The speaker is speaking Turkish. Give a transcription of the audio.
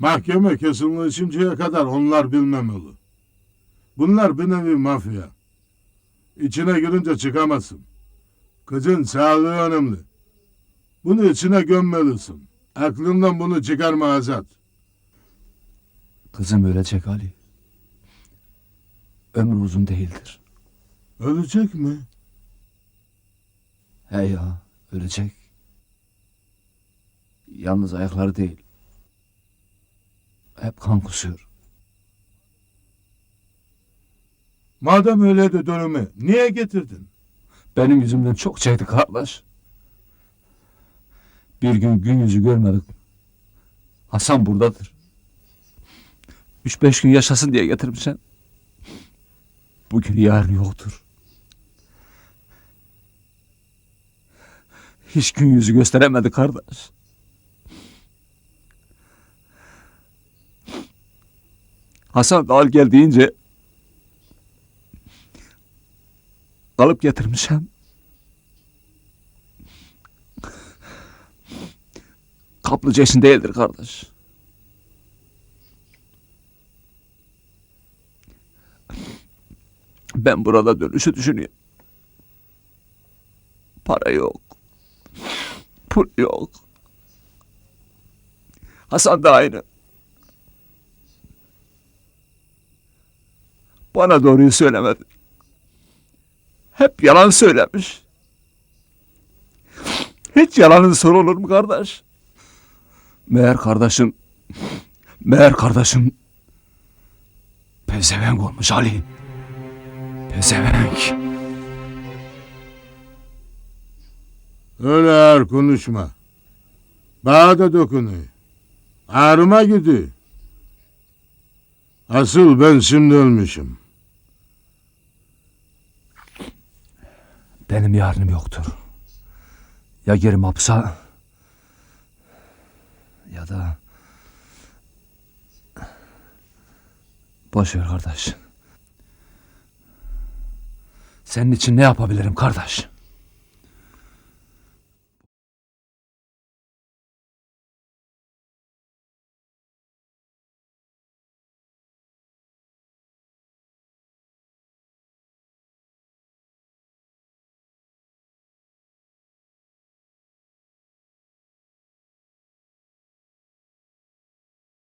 Mahkeme kesinleşinceye kadar onlar bilmemeli. Bunlar bir nevi mafya. İçine girince çıkamazsın. Kızın sağlığı önemli. Bunu içine gömmelisin. Aklından bunu çıkarma Azat. Kızım ölecek Ali. Ömrü uzun değildir. Ölecek mi? He ya ölecek. Yalnız ayakları değil. Hep kan kusuyor. Madem öyleydi dönümü, niye getirdin? Benim yüzümden çok çekti kardeş. Bir gün gün yüzü görmedik. Hasan buradadır. Üç beş gün yaşasın diye getirmişsin. Bugün yarın yoktur. Hiç gün yüzü gösteremedi kardeş. Hasan al gel deyince alıp getirmişim. Kaplıca için değildir kardeş. Ben burada dönüşü düşünüyorum. Para yok. Pul yok. Hasan da aynı. Bana doğruyu söylemedi. Hep yalan söylemiş. Hiç yalanın sonu olur mu kardeş? Meğer kardeşim, meğer kardeşim pezevenk olmuş Ali. Pezevenk. Öyle ağır konuşma. Bana da dokunuyor. Ağrıma gidiyor. Asıl ben şimdi ölmüşüm. Benim yarınım yoktur. Ya girim hapsa ya da boş ver kardeş. Senin için ne yapabilirim kardeş?